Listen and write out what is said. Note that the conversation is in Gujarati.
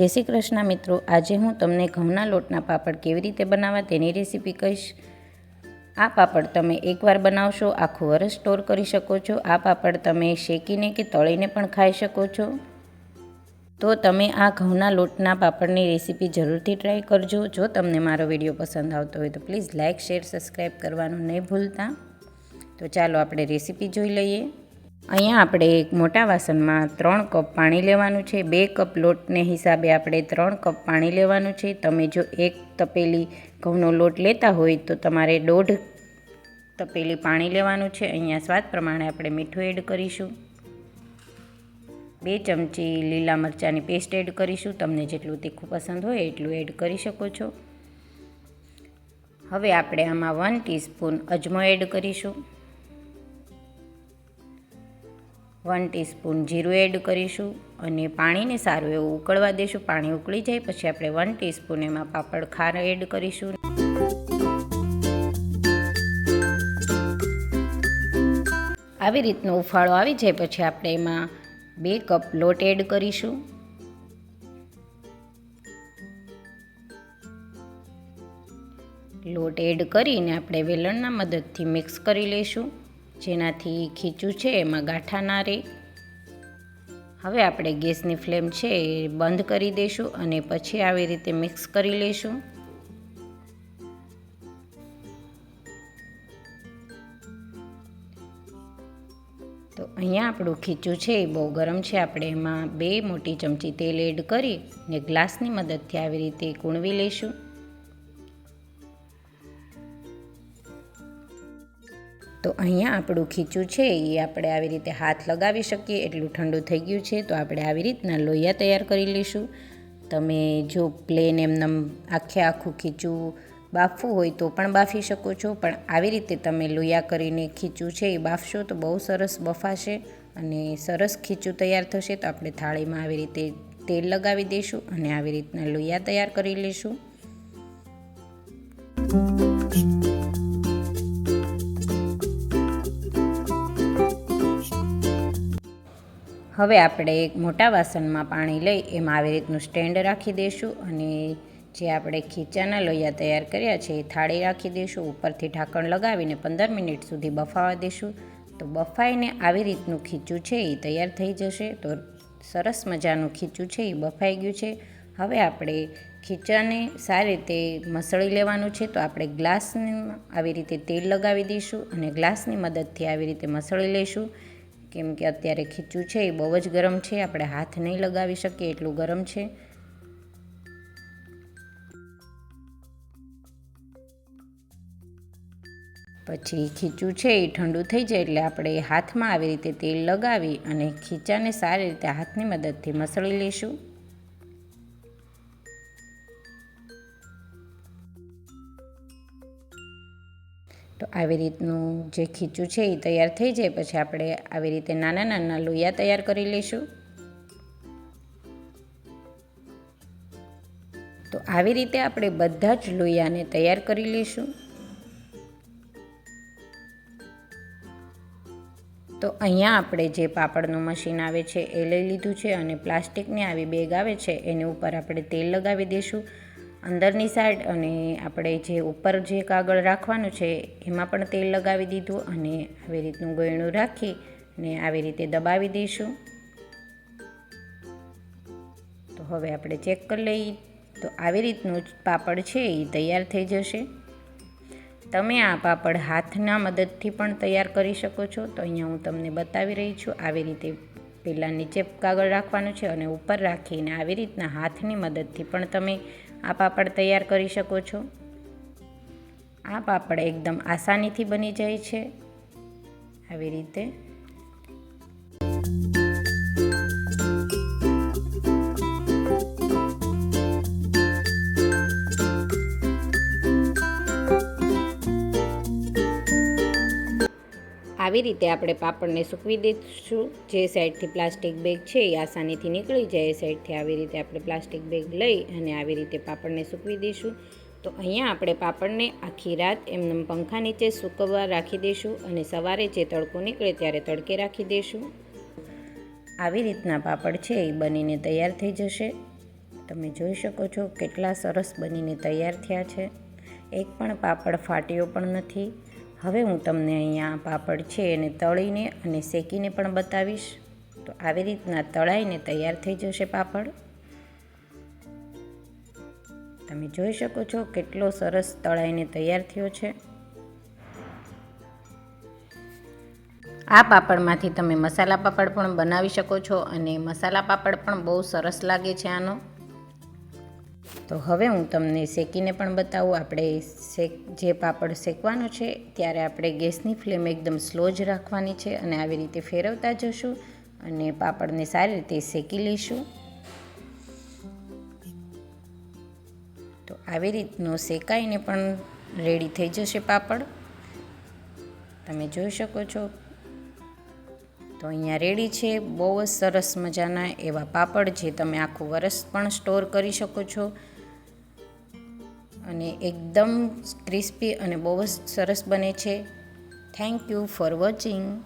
જય શ્રી કૃષ્ણ મિત્રો. આજે હું તમને ઘઉંના લોટના પાપડ કેવી રીતે બનાવવા તેની રેસીપી કહીશ. આ પાપડ તમે એકવાર બનાવશો, આખું વરસ સ્ટોર કરી શકો છો. આ પાપડ તમે શેકીને કે તળીને પણ ખાઈ શકો છો. તો તમે આ ઘઉંના લોટના પાપડની રેસીપી જરૂરથી ટ્રાય કરજો. જો તમને મારો વીડિયો પસંદ આવતો હોય તો પ્લીઝ લાઇક, શેર સબસ્ક્રાઈબ કરવાનું નહીં ભૂલતા. તો ચાલો આપણે રેસીપી જોઈ લઈએ. અહીંયા આપણે એક મોટા વાસણમાં ત્રણ કપ પાણી લેવાનું છે. બે કપ લોટને હિસાબે આપણે ત્રણ કપ પાણી લેવાનું છે. તમે જો એક તપેલી ઘઉંનો લોટ લેતા હોય તો તમારે દોઢ તપેલી પાણી લેવાનું છે. અહીંયા સ્વાદ પ્રમાણે આપણે મીઠું એડ કરીશું. બે ચમચી લીલા મરચાંની પેસ્ટ એડ કરીશું. તમને જેટલું તીખું પસંદ હોય એટલું એડ કરી શકો છો. હવે આપણે આમાં વન ટીસ્પૂન અજમો એડ કરીશું. વન ટીસ્પૂન જીરું એડ કરીશું અને પાણીને સારું એવું ઉકળવા દઈશું પાણી ઉકળી જાય પછી આપણે વન ટીસ્પૂન એમાં પાપડ ખાર એડ કરીશું. આવી રીતનો ઉફાળો આવી જાય પછી આપણે એમાં બે કપ લોટ એડ કરીશું. લોટ એડ કરીને આપણે વેલણના મદદથી મિક્સ કરી લઈશું. જેનાથી ખીચું છે, એમાં ગાંઠા ના રહે હવે આપણે ગેસની ફ્લેમ છે એ બંધ કરી દઈશું અને પછી આવી રીતે મિક્સ કરી લઈશું. તો અહીંયા આપણું ખીચું છે એ બહુ ગરમ છે. આપણે એમાં બે મોટી ચમચી તેલ એડ કરી ને ગ્લાસની મદદથી આવી રીતે કૂણવી લઈશું. તો અહીંયા આપણું ખીચું છે, એ આપણે આવી રીતે હાથ લગાવી શકીએ. એટલું ઠંડુ થઈ ગયું છે, તો આપણે આવી રીતના લોહિયા તૈયાર કરી લઈશું. તમે જો પ્લેન એમનેમ આખે આખું ખીચું બાફવું હોય તો પણ બાફી શકો છો. પણ આવી રીતે તમે લોયા કરીને ખીચું છે, એ બાફશો તો બહુ સરસ બફાશે અને સરસ ખીચું તૈયાર થશે. તો આપણે થાળીમાં આવી રીતે તેલ લગાવી દઈશું અને આવી રીતના લોયા તૈયાર કરી લઈશું. હવે આપણે એક મોટા વાસણમાં પાણી લઈ એમાં આવી રીતનું સ્ટેન્ડ રાખી દઈશું અને જે આપણે ખીચાના લોહિયા તૈયાર કર્યા છે એ થાળી રાખી દઈશું ઉપરથી ઢાંકણ લગાવીને પંદર મિનિટ સુધી બફાવા દઈશું તો બફાઈને આવી રીતનું ખીચું છે એ તૈયાર થઈ જશે. તો સરસ મજાનું ખીચું છે એ બફાઈ ગયું છે. હવે આપણે ખીચાને સારી રીતે મસળી લેવાનું છે તો આપણે ગ્લાસને આવી રીતે તેલ લગાવી દઈશું અને ગ્લાસની મદદથી આવી રીતે મસળી લઈશું. કેમ કે અત્યારે ખીચું છે, એ બહુ જ ગરમ છે, આપણે હાથ નહીં લગાવી શકીએ એટલું ગરમ છે. પછી ખીચું છે, એ ઠંડુ થઈ જાય એટલે આપણે હાથમાં આવી રીતે તેલ લગાવી અને ખીચાને સારી રીતે હાથની મદદથી મસળી લઈશું. તો આવી રીતનું જે ખીચું છે એ તૈયાર થઈ જાય, પછી આપણે આવી રીતે નાના નાના લોયા તૈયાર કરી લઈશું. તો આવી રીતે આપણે બધા જ લોયાને તૈયાર કરી લઈશું. તો અહીંયા આપણે જે પાપડનું મશીન આવે છે એ લઈ લીધું છે અને પ્લાસ્ટિકની આવી બેગ આવે છે, એની ઉપર આપણે તેલ લગાવી દઈશું. અંદરની સાઈડ અને આપણે જે ઉપર જે કાગળ રાખવાનું છે, એમાં પણ તેલ લગાવી દીધું અને આવી રીતનું ગળણું રાખી ને આવી રીતે દબાવી દઈશું. તો હવે આપણે ચેક કરી લઈએ. તો આવી રીતનું પાપડ છે, એ તૈયાર થઈ જશે. તમે આ પાપડ હાથના મદદથી પણ તૈયાર કરી શકો છો. તો અહીંયા હું તમને બતાવી રહી છું, આવી રીતે પહેલાં નીચે કાગળ રાખવાનું છે અને ઉપર રાખીને આવી રીતના હાથની મદદથી પણ તમે આ પાપડ તૈયાર કરી શકો છો. આ પાપડ એકદમ આસાનીથી બની જાય છે. આવી રીતે આવી રીતે આપણે પાપડને સૂકવી દઈશું. જે સાઈડથી પ્લાસ્ટિક બેગ છે એ આસાનીથી નીકળી જાય. એ સાઈડથી આવી રીતે આપણે પ્લાસ્ટિક બેગ લઈ અને આવી રીતે પાપડને સૂકવી દઈશું. તો અહીંયા આપણે પાપડને આખી રાત એમને પંખા નીચે સૂકવવા રાખી દઈશું અને સવારે જે તડકો નીકળે ત્યારે તડકે રાખી દઈશું. આવી રીતના પાપડ છે એ બનીને તૈયાર થઈ જશે. તમે જોઈ શકો છો કેટલા સરસ બનીને તૈયાર થયા છે. એક પણ પાપડ ફાટ્યો પણ નથી. હવે હું તમને અહીંયા પાપડ છે એને તળીને અને શેકીને પણ બતાવીશ. તો આવી રીતના તળાઈને તૈયાર થઈ જશે પાપડ. તમે જોઈ શકો છો કેટલો સરસ તળાઈને તૈયાર થયો છે. આ પાપડમાંથી તમે મસાલા પાપડ પણ બનાવી શકો છો અને મસાલા પાપડ પણ બહુ સરસ લાગે છે આનો. તો હવે હું તમને શેકીને પણ બતાવું. આપણે શેક, જે પાપડ શેકવાનો છે, ત્યારે આપણે ગેસની ફ્લેમ એકદમ સ્લો જ રાખવાની છે અને આવી રીતે ફેરવતા જશું અને પાપડને સારી રીતે શેકી લઈશું. તો આવી રીતનો શેકાઈને પણ રેડી થઈ જશે પાપડ. તમે જોઈ શકો છો તો અહીંયા રેડી છે. બહુ જ સરસ મજાના એવા પાપડ જે તમે આખું વરસ પણ સ્ટોર કરી શકો છો. અને એકદમ ક્રિસ્પી અને બહુ જ સરસ બને છે. Thank you for watching